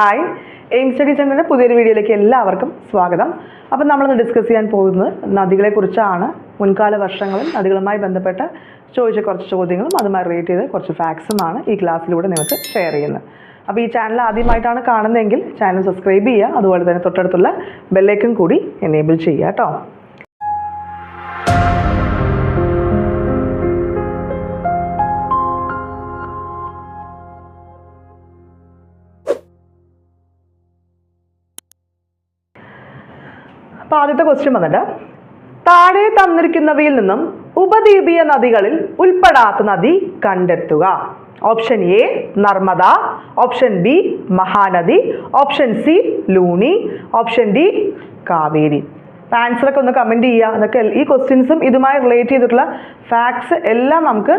Hi aim study ചെന്നിന്റെ പുതിയൊരു വീഡിയോയിലേക്ക് എല്ലാവർക്കും സ്വാഗതം. അപ്പം നമ്മളിന്ന് ഡിസ്കസ് ചെയ്യാൻ പോകുന്നത് നദികളെക്കുറിച്ചാണ്. മുൻകാല വർഷങ്ങളിൽ നദികളുമായി ബന്ധപ്പെട്ട് ചോദിച്ച കുറച്ച് ചോദ്യങ്ങളും അതുമായി റിലേറ്റ് ചെയ്ത് കുറച്ച് ഫാക്ട്സുമാണ് ഈ ക്ലാസ്സിലൂടെ നിങ്ങൾക്ക് ഷെയർ ചെയ്യുന്നത്. അപ്പോൾ ഈ ചാനൽ ആദ്യമായിട്ടാണ് കാണുന്നതെങ്കിൽ ചാനൽ സബ്സ്ക്രൈബ് ചെയ്യുക. അതുപോലെ തന്നെ തൊട്ടടുത്തുള്ള ബെല്ലൈക്കൺ കൂടി എനേബിൾ ചെയ്യുക കേട്ടോ. അപ്പോൾ ആദ്യത്തെ ക്വസ്റ്റ്യൻ വന്നിട്ട് താഴെ തന്നിരിക്കുന്നവയിൽ നിന്നും ഉപദ്വീപീയ നദികളിൽ ഉൾപ്പെടാത്ത നദി കണ്ടെത്തുക. Option A Narmada. Option B Mahanadi. Option C Luni. Option D Kaveri. Answer ഒക്കെ ഒന്ന് കമന്റ് ചെയ്യുക. എന്നൊക്കെ ഈ ക്വസ്റ്റ്യൻസും ഇതുമായി റിലേറ്റ് ചെയ്തിട്ടുള്ള ഫാക്ട്സ് എല്ലാം നമുക്ക്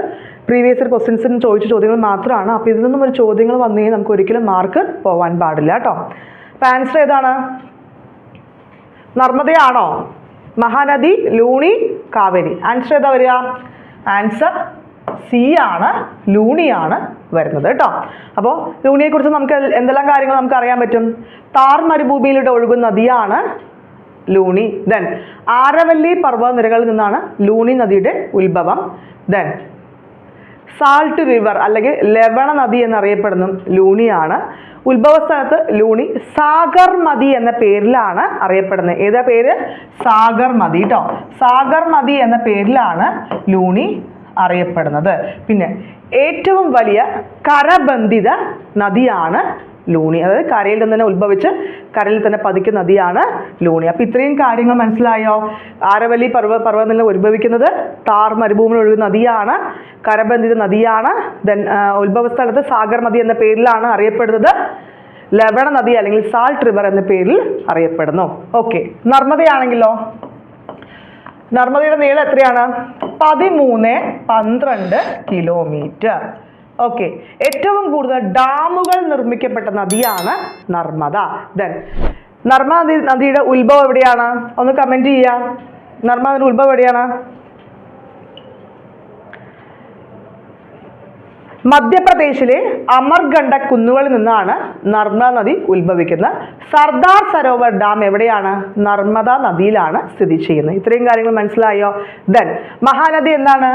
പ്രീവിയസ് ഇയർ ക്വസ്റ്റ്യൻസിന് ചോദിച്ച ചോദ്യങ്ങൾ മാത്രമാണ്. അപ്പോൾ ഇതിൽ നിന്നും ഒരു ചോദ്യങ്ങൾ വന്നു കഴിഞ്ഞാൽ നമുക്ക് ഒരിക്കലും മാർക്ക് പോകാൻ പാടില്ല കേട്ടോ. അപ്പോൾ ആൻസർ ഏതാണ്? നർമ്മദയാണോ? മഹാനദി ലൂണി കാവേരി. ആൻസർ ഏതാ വരിക? ആൻസർ സി ആണ് ലൂണിയാണ് വരുന്നത് കേട്ടോ. അപ്പോൾ ലൂണിയെക്കുറിച്ച് നമുക്ക് എന്തെല്ലാം കാര്യങ്ങൾ നമുക്ക് അറിയാൻ പറ്റും? താർ മരുഭൂമിയിലൂടെ ഒഴുകുന്ന നദിയാണ് ലൂണി. ദെൻ ആരവല്ലി പർവതനിരകളിൽ നിന്നാണ് ലൂണി നദിയുടെ ഉത്ഭവം. ദെൻ സാൾട്ട് റിവർ അല്ലെങ്കിൽ ലവണ നദി എന്നറിയപ്പെടുന്ന ലൂണിയാണ് ഉത്ഭവസ്ഥലത്ത് ലൂണി സാഗർമതി എന്ന പേരിലാണ് അറിയപ്പെടുന്നത്. ഏതാ പേര്? സാഗർമതി കേട്ടോ സാഗർമതി എന്ന പേരിലാണ് ലൂണി അറിയപ്പെടുന്നത്. പിന്നെ ഏറ്റവും വലിയ കരബന്ധിത നദിയാണ് ലൂണി. അതായത് കരയിൽ നിന്ന് തന്നെ ഉത്ഭവിച്ച് കരയിൽ തന്നെ പതിക്കുന്ന നദിയാണ് ലൂണി. അപ്പോൾ ഇത്രയും കാര്യങ്ങൾ മനസ്സിലായോ? ആരവല്ലി പർവ പർവതം നിന്ന് ഉത്ഭവിക്കുന്നത് താർ മരുഭൂമിയിൽ ഒഴുകുന്ന നദിയാണ് കരബന്ധിത നദിയാണ്. ദെൻ ഉത്ഭവ സ്ഥലത്ത് സാഗർ നദി എന്ന പേരിലാണ് അറിയപ്പെടുന്നത്. ലവണ നദി അല്ലെങ്കിൽ സാൾട്ട് റിവർ എന്ന പേരിൽ അറിയപ്പെടുന്നു. ഓക്കെ നർമ്മദയാണെങ്കിലോ? നർമ്മദയുടെ നീളം എത്രയാണ്? പതിമൂന്ന് പന്ത്രണ്ട് കിലോമീറ്റർ ഓക്കെ ഏറ്റവും കൂടുതൽ ഡാമുകൾ നിർമ്മിക്കപ്പെട്ട നദിയാണ് നർമ്മദ. ദെൻ നർമ്മദ നദി നദിയുടെ ഉത്ഭവം എവിടെയാണ്? ഒന്ന് കമന്റ് ചെയ്യാം നർമ്മദയുടെ ഉത്ഭവം എവിടെയാണ്? മധ്യപ്രദേശിലെ അമർഗണ്ഡ കുന്നുകളിൽ നിന്നാണ് നർമ്മദ നദി ഉത്ഭവിക്കുന്നത്. സർദാർ സരോവർ ഡാം എവിടെയാണ്? നർമ്മദ നദിയിലാണ് സ്ഥിതി ചെയ്യുന്നത്. ഇത്രയും കാര്യങ്ങൾ മനസ്സിലായോ? ദെൻ മഹാനദി എന്താണ്?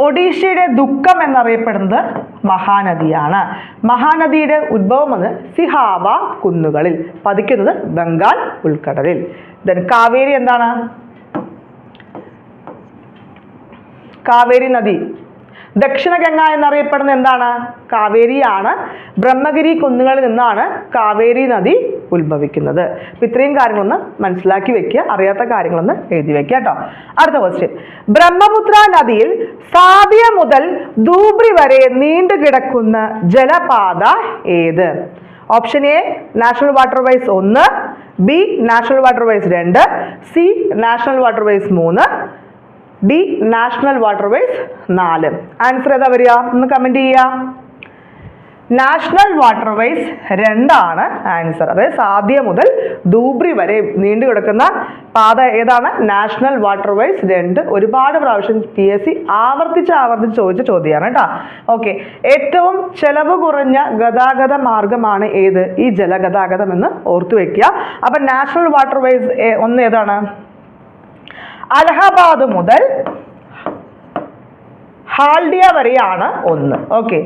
ഒഡീഷയുടെ ദുഃഖം എന്നറിയപ്പെടുന്നത് മഹാനദിയാണ്. മഹാനദിയുടെ ഉത്ഭവം അത് സിഹാവ കുന്നുകളിൽ പതിക്കുന്നത് ബംഗാൾ ഉൾക്കടലിൽ. ദെൻ കാവേരി എന്താണ്? കാവേരി നദി. ദക്ഷിണ ഗംഗ എന്നറിയപ്പെടുന്ന എന്താണ്? കാവേരിയാണ്. ബ്രഹ്മഗിരി കുന്നുകളിൽ നിന്നാണ് കാവേരി നദി ഉത്ഭവിക്കുന്നത്. അപ്പം ഇത്രയും കാര്യങ്ങളൊന്ന് മനസ്സിലാക്കി വെക്കുക. അറിയാത്ത കാര്യങ്ങളൊന്ന് എഴുതി വെക്കുക കേട്ടോ. അടുത്ത ക്വസ്റ്റ്യൻ ബ്രഹ്മപുത്ര നദിയിൽ സാബിയ മുതൽ ധൂബ്രി വരെ നീണ്ടു കിടക്കുന്ന ജലപാത ഏത്? Option A national waterways ഒന്ന് ബി നാഷണൽ വാട്ടർ വൈസ് രണ്ട് സി നാഷണൽ വാട്ടർ വൈസ് മൂന്ന് ഡി നാഷണൽ വാട്ടർവേസ് നാല്. ആൻസർ ഏതാ വരിക? ഒന്ന് കമന്റ് ചെയ്യുക. നാഷണൽ വാട്ടർവേസ് രണ്ടാണ് ആൻസർ. അതായത് സാധ്യ മുതൽ ധൂബ്രി വരെ നീണ്ടു കിടക്കുന്ന പാത ഏതാണ്? നാഷണൽ വാട്ടർവേസ് രണ്ട്. ഒരുപാട് പ്രാവശ്യം പി എസ് സി ആവർത്തിച്ച് ആവർത്തിച്ച് ചോദിച്ച ചോദ്യമാണ് കേട്ടോ. ഓക്കെ ഏറ്റവും ചെലവ് കുറഞ്ഞ ഗതാഗത മാർഗമാണ് ഏത്? ഈ ജലഗതാഗതം എന്ന് ഓർത്തു വെക്കുക. അപ്പം നാഷണൽ വാട്ടർവേസ് ഒന്ന് ഏതാണ്? അലഹബാദ് മുതൽ ഹാൽഡിയ വരെയാണ് ഒന്ന്. ഓക്കെ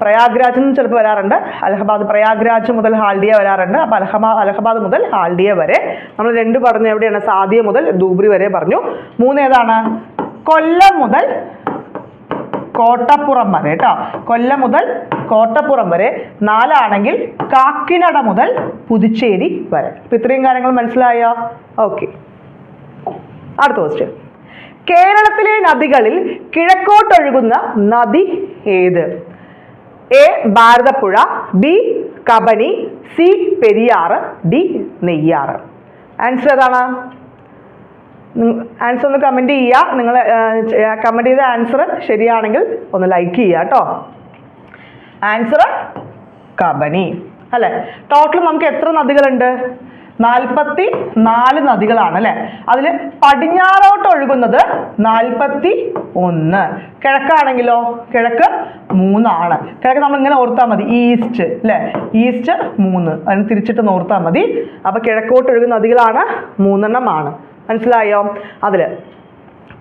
പ്രയാഗ്രാജ് നിന്ന് ചിലപ്പോൾ വരാറുണ്ട്. അലഹബാദ് പ്രയാഗ്രാജ് മുതൽ ഹാൽഡിയ വരാറുണ്ട്. അപ്പോൾ അലഹബാ അലഹബാദ് മുതൽ ഹാൽഡിയ വരെ. നമ്മൾ രണ്ട് പറഞ്ഞു എവിടെയാണ്? സാദിയ മുതൽ ധൂബ്രി വരെ പറഞ്ഞു. മൂന്ന് ഏതാണ്? കൊല്ലം മുതൽ കോട്ടപ്പുറം വരെ കേട്ടോ. കൊല്ലം മുതൽ കോട്ടപ്പുറം വരെ. നാലാണെങ്കിൽ കാക്കിനട മുതൽ പുതുച്ചേരി വരെ. അപ്പം ഇത്രയും കാര്യങ്ങൾ മനസ്സിലായോ? ഓക്കെ അടുത്ത ക്വസ്റ്റ്യൻ കേരളത്തിലെ നദികളിൽ കിഴക്കോട്ടൊഴുകുന്ന നദി ഏത്? A Bharathappuzha B Kabani C Periyar D Neyyar. Answer ഏതാണ്? ആൻസർ ഒന്ന് കമന്റ് ചെയ്യുക. നിങ്ങൾ കമന്റ് ചെയ്ത ആൻസർ ശരിയാണെങ്കിൽ ഒന്ന് ലൈക്ക് ചെയ്യുക കേട്ടോ ആൻസർ കബനി. അല്ലേ? ടോട്ടൽ നമുക്ക് എത്ര നദികളുണ്ട്? നാൽപ്പത്തി നാല് നദികളാണ് അല്ലെ അതിൽ പടിഞ്ഞാറോട്ട് ഒഴുകുന്നത് നാൽപ്പത്തി ഒന്ന് കിഴക്കാണെങ്കിലോ? കിഴക്ക് മൂന്നാണ്. കിഴക്ക് നമ്മൾ ഇങ്ങനെ ഓർത്താൽ മതി. ഈസ്റ്റ് അല്ലെ ഈസ്റ്റ് മൂന്ന്. അതിന് തിരിച്ചിട്ട് ഓർത്താൽ മതി. അപ്പൊ കിഴക്കോട്ട് ഒഴുകുന്ന നദികളാണ് മൂന്നെണ്ണമാണ് മനസ്സിലായോ? അതിൽ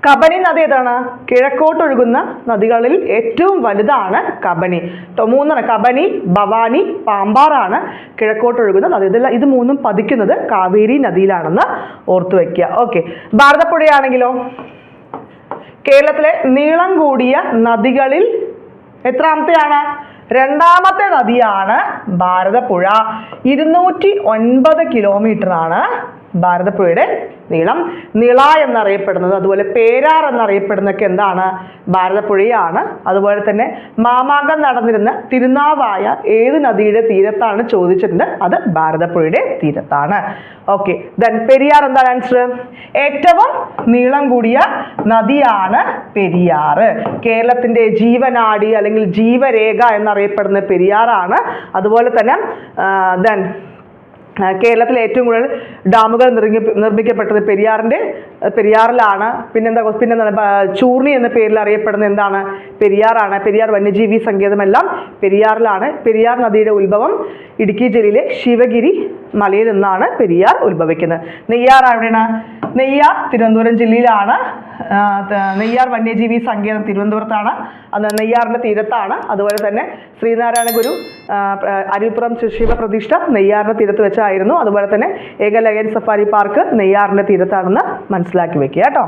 കബനി നദി ഏതാണ്? കിഴക്കോട്ടൊഴുകുന്ന നദികളിൽ ഏറ്റവും വലുതാണ് കബനി. മൂന്നാണ്. കബനി ഭവാനി പാമ്പാറാണ് കിഴക്കോട്ടൊഴുകുന്ന നദി. ഇതെല്ലാം ഇത് മൂന്നും പതിക്കുന്നത് കാവേരി നദിയിലാണെന്ന് ഓർത്തു വയ്ക്കുക ഓക്കെ. ഭാരതപ്പുഴയാണെങ്കിലോ? കേരളത്തിലെ നീളം കൂടിയ നദികളിൽ എത്രാമത്തെയാണ്? രണ്ടാമത്തെ നദിയാണ് ഭാരതപ്പുഴ. ഇരുന്നൂറ്റി ഒൻപത് കിലോമീറ്റർ ആണ് ഭാരതപ്പുഴയുടെ നീളം. നിള എന്നറിയപ്പെടുന്നത് അതുപോലെ പേരാർ എന്നറിയപ്പെടുന്നതൊക്കെ എന്താണ്? ഭാരതപ്പുഴയാണ്. അതുപോലെ തന്നെ മാമാങ്കം നടന്നിരുന്ന തിരുനാവായ ഏത് നദിയുടെ തീരത്താണ് ചോദിച്ചിട്ടുണ്ട്? അത് ഭാരതപ്പുഴയുടെ തീരത്താണ്. ഓക്കെ ദെൻ പെരിയാർ എന്താണ് ആൻസർ ഏറ്റവും നീളം കൂടിയ നദിയാണ് പെരിയാർ. കേരളത്തിന്റെ ജീവനാടി അല്ലെങ്കിൽ ജീവരേഖ എന്നറിയപ്പെടുന്ന പെരിയാറാണ്. അതുപോലെ തന്നെ ദെൻ ആ, കേരളത്തിലെ ഏറ്റവും കൂടുതൽ ഡാമുകൾ നിർമ്മി നിർമ്മിക്കപ്പെട്ടത് പെരിയാറിന്റെ പെരിയാറിലാണ്. പിന്നെന്താ പിന്നെന്താണ് ചൂർണി എന്ന പേരിൽ അറിയപ്പെടുന്ന എന്താണ്? പെരിയാറാണ്. പെരിയാർ വന്യജീവി സങ്കേതമെല്ലാം പെരിയാറിലാണ്. പെരിയാർ നദിയുടെ ഉത്ഭവം ഇടുക്കി ജില്ലയിലെ ശിവഗിരി മലയിൽ നിന്നാണ് പെരിയാർ ഉത്ഭവിക്കുന്നത്. നെയ്യാർ എവിടെയാണ്? നെയ്യാർ തിരുവനന്തപുരം ജില്ലയിലാണ്. നെയ്യാർ വന്യജീവി സങ്കേതം തിരുവനന്തപുരത്താണ്. അത് നെയ്യാറിന്റെ തീരത്താണ്. അതുപോലെ തന്നെ ശ്രീനാരായണ ഗുരു അരുവിപ്പുറം ശിവ പ്രതിഷ്ഠ നെയ്യാറിന്റെ തീരത്ത് വെച്ചായിരുന്നു അതുപോലെ തന്നെ ഏകലയൻ സഫാരി പാർക്ക് നെയ്യാറിന്റെ തീരത്താണെന്ന് മനസ്സിലാക്കി വെക്കുക കേട്ടോ.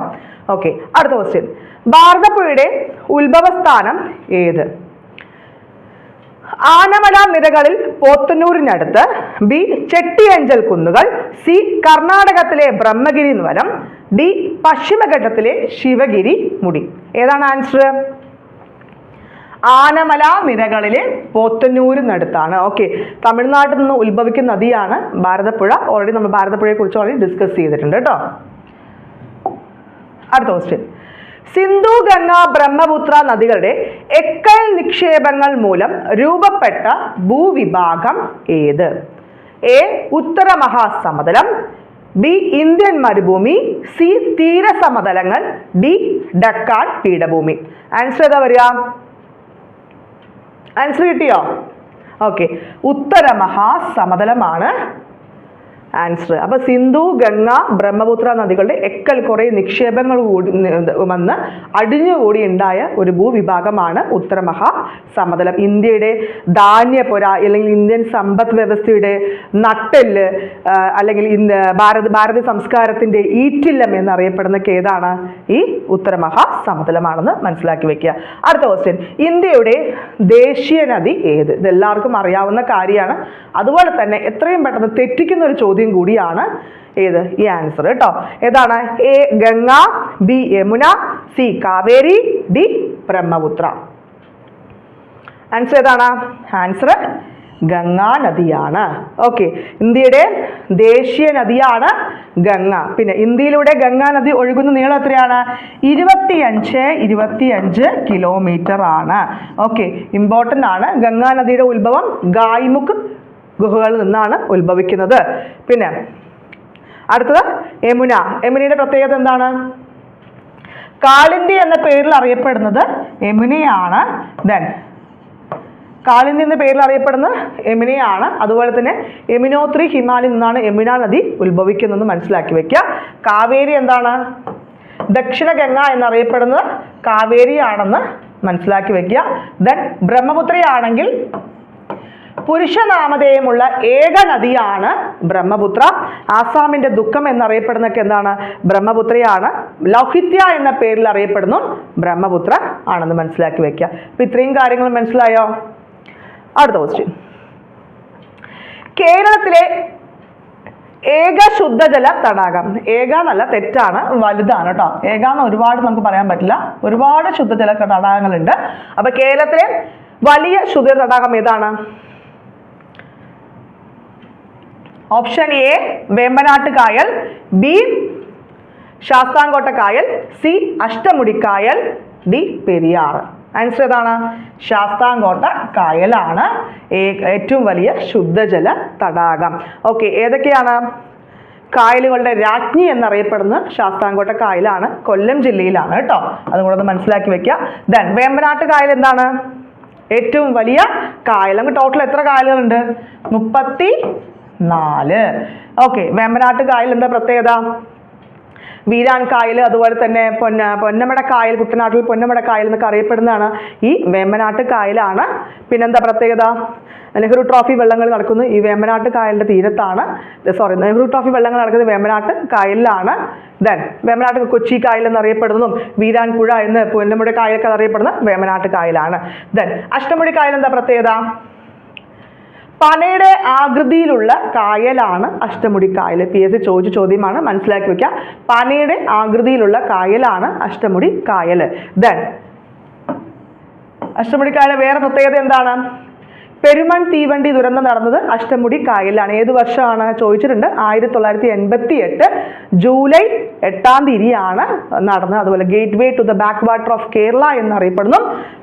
ഓക്കെ അടുത്ത ക്വസ്റ്റ്യൻ ഭാരതപ്പുഴയുടെ ഉത്ഭവസ്ഥാനം ഏത്? ആനമല നിരകളിൽ പോത്തന്നൂരിനടുത്ത് ബി ചെട്ടിയഞ്ചൽ കുന്നുകൾ സി കർണാടകത്തിലെ ബ്രഹ്മഗിരി വനം ഡി പശ്ചിമഘട്ടത്തിലെ ശിവഗിരി മുടി. ഏതാണ് ആൻസർ ആനമല നിരകളിലെ പോത്തന്നൂരിനടുത്താണ്. ഓക്കെ തമിഴ്നാട്ടിൽ നിന്ന് ഉത്ഭവിക്കുന്ന നദിയാണ് ഭാരതപ്പുഴ. ഓൾറെഡി നമ്മൾ ഭാരതപ്പുഴയെ കുറിച്ച് ഓൾറെഡി ഡിസ്കസ് ചെയ്തിട്ടുണ്ട് കേട്ടോ. അടുത്ത ക്വസ്റ്റ്യൻ സിന്ധു ഗംഗ ബ്രഹ്മപുത്ര നദികളുടെ എക്കൽ നിക്ഷേപങ്ങൾ മൂലം രൂപപ്പെട്ട ഭൂവിഭാഗം ഏത്? എ ഉത്തര മഹാസമതലം. ബി ഇന്ത്യൻ മരുഭൂമി. സി തീരസമതലങ്ങൾ. ഡി ഡക്കാൻ പീഠഭൂമി. ആൻസർ ഏതാ വരിക? ആൻസർ കിട്ടിയോ? ഓക്കെ ഉത്തര മഹാസമതലമാണ് ആൻസർ അപ്പൊ സിന്ധു ഗംഗ ബ്രഹ്മപുത്ര നദികളുടെ എക്കൽ കുറെ നിക്ഷേപങ്ങൾ കൂടി വന്ന് അടിഞ്ഞുകൂടി ഉണ്ടായ ഒരു ഭൂവിഭാഗമാണ് ഉത്തരമഹാ സമതലം. ഇന്ത്യയുടെ ധാന്യപുര അല്ലെങ്കിൽ ഇന്ത്യൻ സമ്പദ് വ്യവസ്ഥയുടെ നട്ടെല്ല് അല്ലെങ്കിൽ ഭാരത ഭാരത സംസ്കാരത്തിന്റെ ഈറ്റില്ലം എന്നറിയപ്പെടുന്നൊക്കെ ഏതാണ് ഈ ഉത്തരമഹാ സമതലമാണെന്ന് മനസ്സിലാക്കി വെക്കുക. അടുത്ത ക്വസ്റ്റ്യൻ ഇന്ത്യയുടെ ദേശീയ നദി ഏത്? ഇതെല്ലാവർക്കും അറിയാവുന്ന കാര്യമാണ്. അതുപോലെ തന്നെ എത്രയും പെട്ടെന്ന് തെറ്റിക്കുന്ന ഒരു ചോദ്യം കൂടിയാണ് ഏത്? ഈ ആൻസർ കേട്ടോ ഏതാണ്? A Ganga B Yamuna C Kaveri D Brahmaputra. Answer ഏതാണ്? ആൻസർ ഗംഗാ നദിയാണ്. ഓക്കെ ഇന്ത്യയുടെ ദേശീയ നദിയാണ് ഗംഗ. പിന്നെ ഇന്ത്യയിലൂടെ ഗംഗാ നദി ഒഴുകുന്ന നീളം എത്രയാണ്? ഇരുപത്തിയഞ്ച് ഇരുപത്തിയഞ്ച് കിലോമീറ്റർ ആണ്. ഓക്കെ ഇമ്പോർട്ടന്റ് ആണ്. ഗംഗാ നദിയുടെ ഉത്ഭവം ഗായ്മുഖ് ഗുഹകളിൽ നിന്നാണ് ഉത്ഭവിക്കുന്നത്. പിന്നെ അടുത്തത് യമുന. യമുനയുടെ പ്രത്യേകത എന്താണ്? കാളിന്തി എന്ന പേരിൽ അറിയപ്പെടുന്നത് യമുനയാണ്. ദെൻ കാളിന്തി എന്ന പേരിൽ അറിയപ്പെടുന്നത് യമുനയാണ്. അതുപോലെ തന്നെ യമുനോത്രി ഹിമാലയിൽ നിന്നാണ് യമുന നദി ഉത്ഭവിക്കുന്നത് മനസ്സിലാക്കി വെക്കുക. കാവേരി എന്താണ്? ദക്ഷിണ ഗംഗ എന്നറിയപ്പെടുന്നത് കാവേരിയാണെന്ന് മനസ്സിലാക്കി വെക്കുക. ദെൻ ബ്രഹ്മപുത്രയാണെങ്കിൽ പുരുഷനാമധേയമുള്ള ഏക നദിയാണ് ബ്രഹ്മപുത്ര. ആസാമിന്റെ ദുഃഖം എന്നറിയപ്പെടുന്നൊക്കെ എന്താണ്? ബ്രഹ്മപുത്രയാണ്. ലൗഹിത്യ എന്ന പേരിൽ അറിയപ്പെടുന്നു ബ്രഹ്മപുത്ര ആണെന്ന് മനസ്സിലാക്കി വെക്കുക. അപ്പൊ ഇത്രയും കാര്യങ്ങൾ മനസ്സിലായോ? അടുത്ത ക്വസ്റ്റ്യൻ കേരളത്തിലെ ഏക ശുദ്ധജല തടാകം. ഏക എന്നല്ല തെറ്റാണ് വലുതാണ് കേട്ടോ. ഏക എന്ന് ഒരുപാട് നമുക്ക് പറയാൻ പറ്റില്ല. ഒരുപാട് ശുദ്ധജല തടാകങ്ങളുണ്ട്. അപ്പൊ കേരളത്തിലെ വലിയ ശുദ്ധ തടാകം ഏതാണ്? ഓപ്ഷൻ എ വേമ്പനാട്ട് കായൽ ബി ശാസ്താംകോട്ട കായൽ സി അഷ്ടമുടിക്കായൽ. ഡി പെരിയാർ. ആൻസർ ഏതാണ്? ശാസ്താംകോട്ട കായലാണ് ഏറ്റവും വലിയ ശുദ്ധജല തടാകം. ഓക്കെ ഏതൊക്കെയാണ്? കായലുകളുടെ രാജ്ഞി എന്നറിയപ്പെടുന്ന ശാസ്താംകോട്ട കായലാണ് കൊല്ലം ജില്ലയിലാണ് കേട്ടോ. അതും ഒന്ന് മനസ്സിലാക്കി വെക്കുക ദെൻ വേമ്പനാട്ട് കായൽ എന്താണ്? ഏറ്റവും വലിയ കായൽ. നമുക്ക് ടോട്ടൽ എത്ര കായലുകളുണ്ട്? മുപ്പത്തി നാല്. ഓക്കെ വേമ്പനാട്ട് കായൽ എന്താ പ്രത്യേകത? വീരാൻ കായൽ അതുപോലെ തന്നെ പൊന്ന പൊന്നമട കായൽ കുട്ടനാട്ടിൽ പൊന്നമട കായൽ എന്നൊക്കെ അറിയപ്പെടുന്നതാണ് ഈ വേമ്പനാട്ട് കായലാണ്. പിന്നെന്താ പ്രത്യേകത? നെഹ്റു ട്രോഫി വെള്ളങ്ങൾ നടക്കുന്നു. ഈ വേമ്പനാട്ട് കായലിന്റെ തീരത്താണ്. സോറി നെഹ്റു ട്രോഫി വെള്ളങ്ങൾ നടക്കുന്നത് വേമ്പനാട്ട് കായലിലാണ്. ദെൻ വേമ്പനാട്ട് കൊച്ചി കായൽ എന്നറിയപ്പെടുന്നതും വീരാൻ പുഴ എന്ന് പൊന്നമുടി കായലൊക്കെ അറിയപ്പെടുന്ന വേമ്പനാട്ട് കായലാണ്. ദെൻ അഷ്ടമുടി കായൽ എന്താ പ്രത്യേകത? പനയുടെ ആകൃതിയിലുള്ള കായലാണ് അഷ്ടമുടി കായൽ പി എസ് ചോദിച്ച ചോദ്യമാണ് മനസ്സിലാക്കി വെക്കുക പനയുടെ ആകൃതിയിലുള്ള കായലാണ് അഷ്ടമുടി കായൽ ദെൻ അഷ്ടമുടി കായൽ വേറെ പ്രത്യേകത എന്താണ്? പെരുമൺ തീവണ്ടി ദുരന്തം നടന്നത് അഷ്ടമുടി കായലിലാണ് ഏത് വർഷമാണ്? ചോദിച്ചിട്ടുണ്ട്. ആയിരത്തി തൊള്ളായിരത്തി എൺപത്തി എട്ട് ജൂലൈ എട്ടാം തീയതിയാണ് നടന്നത്. അതുപോലെ gateway to the backwater of Kerala എന്നറിയപ്പെടുന്നു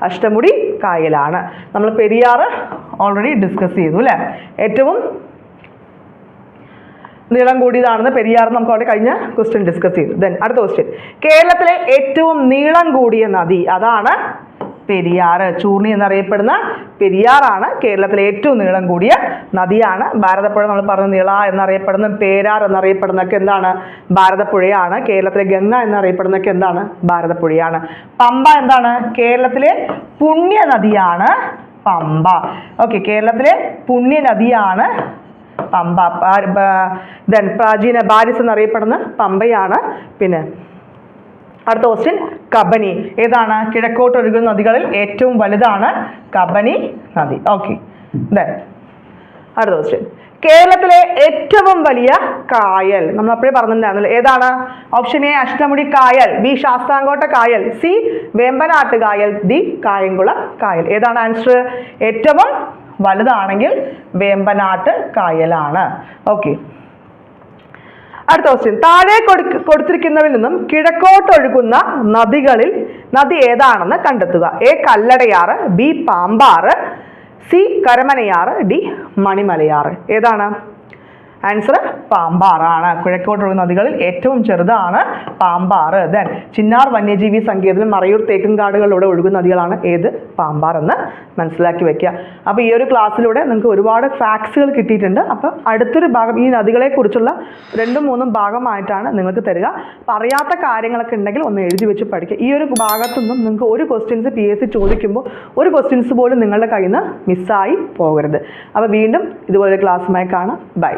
അഷ്ടമുടി കായലാണ് നമ്മൾ പെരിയാർ ഓൾറെഡി ഡിസ്കസ് ചെയ്തു അല്ലേ ഏറ്റവും നീളം കൂടിയതാണെന്ന് പെരിയാർ നമുക്ക് അവിടെ കഴിഞ്ഞ ക്വസ്റ്റ്യൻ ഡിസ്കസ് ചെയ്തു. ദെൻ അടുത്ത ക്വസ്റ്റ്യൻ കേരളത്തിലെ ഏറ്റവും നീളം കൂടിയ നദി അതാണ് പെരിയാർ. ചൂർണി എന്നറിയപ്പെടുന്ന പെരിയാറാണ് കേരളത്തിലെ ഏറ്റവും നീളം കൂടിയ നദിയാണ്. ഭാരതപ്പുഴ നമ്മൾ പറഞ്ഞ നീള എന്നറിയപ്പെടുന്ന പേരാർ എന്നറിയപ്പെടുന്നൊക്കെ എന്താണ്? ഭാരതപ്പുഴയാണ്. കേരളത്തിലെ ഗംഗ എന്നറിയപ്പെടുന്നൊക്കെ എന്താണ്? ഭാരതപ്പുഴയാണ്. പമ്പ എന്താണ്? കേരളത്തിലെ പുണ്യ നദിയാണ് പമ്പ. ഓക്കെ കേരളത്തിലെ പുണ്യ നദിയാണ് പമ്പ ദെൻ പ്രാചീന ബാരിസ് എന്നറിയപ്പെടുന്ന പമ്പയാണ്. പിന്നെ അടുത്ത ക്വസ്റ്റ്യൻ കബനി. ഏതാണ്? കിഴക്കോട്ട് ഒഴുകുന്ന നദികളിൽ ഏറ്റവും വലുതാണ് കബനി നദി. ഓക്കെ അടുത്ത ക്വസ്റ്റ്യൻ കേരളത്തിലെ ഏറ്റവും വലിയ കായൽ. നമ്മൾ അപ്പോഴേ പറഞ്ഞിട്ടുണ്ടായിരുന്നല്ലോ. ഏതാണ്? ഓപ്ഷൻ എ അഷ്ടമുടി കായൽ. ബി ശാസ്താംകോട്ട കായൽ. സി വേമ്പനാട്ട് കായൽ. ഡി കായംകുളം കായൽ. ഏതാണ് ആൻസർ ഏറ്റവും വലുതാണെങ്കിൽ വേമ്പനാട്ട് കായലാണ്. ഓക്കെ അടുത്ത ക്വസ്റ്റ്യൻ താഴെ കൊടുത്തിരിക്കുന്നവരിൽ നിന്നും കിഴക്കോട്ടൊഴുകുന്ന നദികളിൽ നദി ഏതാണെന്ന് കണ്ടെത്തുക. A Kalladayar. B Pambar. C Karamanayar D Manimalayar. ഏതാണ്? ആൻസർ പാമ്പാറാണ്. കിഴക്കോട്ട് ഒഴുകുന്ന നദികളിൽ ഏറ്റവും ചെറുതാണ് പാമ്പാറ്. ദെൻ ചിന്നാർ വന്യജീവി സങ്കേതത്തിൽ മറയൂർ തേക്കുംകാടുകളിലൂടെ ഒഴുകുന്ന നദികളാണ് ഏത്? പാമ്പാർ എന്ന് മനസ്സിലാക്കി വെക്കുക. അപ്പോൾ ഈ ഒരു ക്ലാസ്സിലൂടെ നിങ്ങൾക്ക് ഒരുപാട് ഫാക്ട്സുകൾ കിട്ടിയിട്ടുണ്ട്. അപ്പോൾ അടുത്തൊരു ഭാഗം ഈ നദികളെക്കുറിച്ചുള്ള രണ്ടും മൂന്നും ഭാഗമായിട്ടാണ് നിങ്ങൾക്ക് തരിക. പറയാത്ത അറിയാത്ത കാര്യങ്ങളൊക്കെ ഉണ്ടെങ്കിൽ ഒന്ന് എഴുതി വെച്ച് പഠിക്കുക. ഈ ഒരു ഭാഗത്തു നിന്നും നിങ്ങൾക്ക് ഒരു ക്വസ്റ്റ്യൻസ് പി എസ് സി ചോദിക്കുമ്പോൾ ഒരു ക്വസ്റ്റ്യൻസ് പോലും നിങ്ങളുടെ കയ്യിൽ നിന്ന് മിസ്സായി പോകരുത്. അപ്പോൾ വീണ്ടും ഇതുപോലെ ക്ലാസ്സുമായി കാണാം. ബൈ